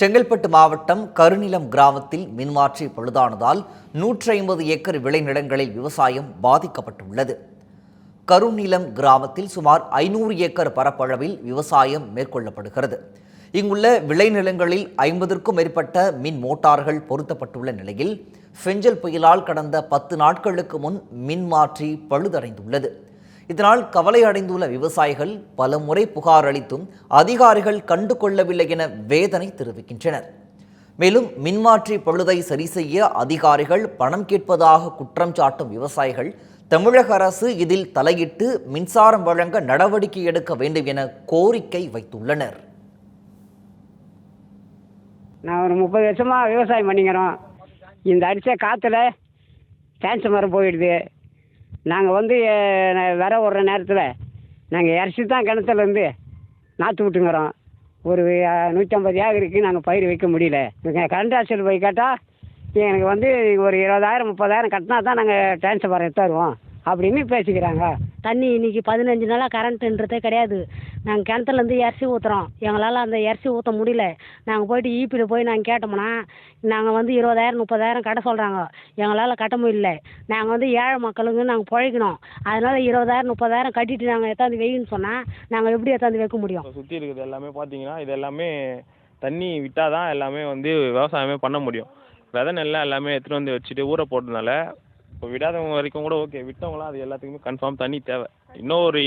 செங்கல்பட்டு மாவட்டம் கருநிலம் கிராமத்தில் மின்மாற்றி பழுதானதால் நூற்றி ஐம்பது ஏக்கர் விளைநிலங்களில் விவசாயம் பாதிக்கப்பட்டுள்ளது. கருநிலம் கிராமத்தில் சுமார் ஐநூறு ஏக்கர் பரப்பளவில் விவசாயம் மேற்கொள்ளப்படுகிறது. இங்குள்ள விளைநிலங்களில் ஐம்பதற்கும் மேற்பட்ட மின் மோட்டார்கள் பொருத்தப்பட்டுள்ள நிலையில் ஃபெஞ்சல் புயலால் கடந்த பத்து நாட்களுக்கு முன் மின்மாற்றி பழுதடைந்துள்ளது. இதனால் கவலை அடைந்துள்ள விவசாயிகள் பலமுறை புகார் அளித்தும் அதிகாரிகள் கண்டு கொள்ளவில்லை என வேதனை தெரிவிக்கின்றனர். மேலும் மின்மாற்றி பழுதை சரி செய்ய அதிகாரிகள் பணம் கேட்பதாக குற்றம் சாட்டும் விவசாயிகள் தமிழக அரசு இதில் தலையிட்டு மின்சாரம் வழங்க நடவடிக்கை எடுக்க வேண்டும் என கோரிக்கை வைத்துள்ளனர். நான் ஒரு முப்பது வருஷமாக விவசாயம் பண்ணிக்கிறோம். இந்த அடித்த காற்றுல டிரான்ஸ்ஃபார்மர் போயிடுது. நாங்கள் வந்து அஹ், ந- விர நேரத்தில் நாங்கள் இறச்சி தான் கிணத்துலேருந்து நாற்று விட்டுங்கிறோம். ஒரு நூற்றம்பது ஏக்கருக்கு நாங்கள் பயிர் வைக்க முடியல. கரண்ட் ஆஃபீஸில் போய் கேட்டால் எனக்கு வந்து ஒரு இருபதாயிரம் முப்பதாயிரம் கட்டினா தான் நாங்கள் டிரான்ஸ்ஃபார்மர் தருவோம். அப்படின்னு பேசிக்கிறாங்க. தண்ணி இன்னைக்கு பதினஞ்சு நாளாக கரண்ட்டுன்றதே கிடையாது. நாங்கள் கிணத்துலேருந்து இறச்சி ஊற்றுறோம் எங்களால் அந்த இறச்சி ஊற்ற முடியல. நாங்கள் போயிட்டு ஈபியில் போய் நாங்கள் கேட்டோம்னா நாங்கள் வந்து இருபதாயிரம் முப்பதாயிரம் கட்ட சொல்கிறாங்க எங்களால் கட்ட முடியல. நாங்கள் வந்து ஏழை மக்களுக்கு நாங்கள் பிழைக்கணும். அதனால் இருபதாயிரம் முப்பதாயிரம் கட்டிட்டு நாங்கள் எத்தாந்து வெயின்னு சொன்னால் நாங்கள் எப்படி எத்தாந்து வைக்க முடியும்? சுற்றி இருக்கிறது எல்லாமே பார்த்தீங்கன்னா இது எல்லாமே தண்ணி விட்டால் தான் எல்லாமே வந்து விவசாயமே பண்ண முடியும். விதை நெல்லாம் எல்லாமே எடுத்துகிட்டு வந்து வச்சுட்டு ஊற போட்டதுனால இப்போ விடாதவங்க வரைக்கும் கூட ஓகே விட்டவங்களாம் அது எல்லாத்துக்குமே கன்ஃபார்ம் தண்ணி தேவை. இன்னும் ஒரு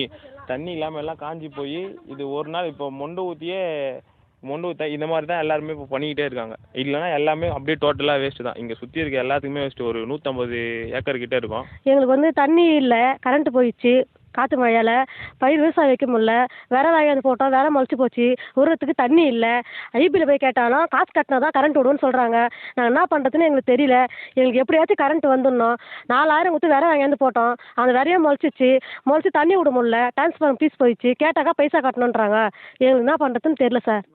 தண்ணி இல்லாமல் எல்லாம் காஞ்சி போய் இது ஒரு நாள் இப்போ மொண்டு ஊற்றியே மொண்டு ஊற்ற இந்த மாதிரி தான் எல்லாருமே இப்போ பண்ணிக்கிட்டே இருக்காங்க. இல்லைன்னா எல்லாமே அப்படியே டோட்டலாக வேஸ்ட்டு தான். இங்கே சுற்றி இருக்க எல்லாத்துக்குமே வேஸ்ட்டு ஒரு நூற்றம்பது ஏக்கர் கிட்டே இருக்கும். எங்களுக்கு வந்து தண்ணி இல்லை கரண்ட்டு போயிடுச்சு. காற்று மழையால் பயிர் விவசாயம் வைக்க முடில விர வாங்கியாந்து போட்டோம் விர முளைச்சி போச்சு. உரத்துக்கு தண்ணி இல்லை. ஐபியில் போய் கேட்டாலும் காசு கட்டினா தான் கரண்ட் விடுன்னு சொல்கிறாங்க நாங்கள் என்ன பண்ணுறதுன்னு எங்களுக்கு தெரியல. எங்களுக்கு எப்படியாச்சும் கரண்ட் வந்துடணும். நாலாயிரம் கொடுத்து விர வாங்கியாந்து போட்டோம். அந்த விரையும் முளைச்சிச்சு. முளைச்சி தண்ணி விட முடில ட்ரான்ஸ்ஃபார்ம் பீஸ் போயிடுச்சு. கேட்டாக்கா பைசா கட்டணுன்றாங்க எங்களுக்கு என்ன பண்ணுறதுன்னு தெரியல சார்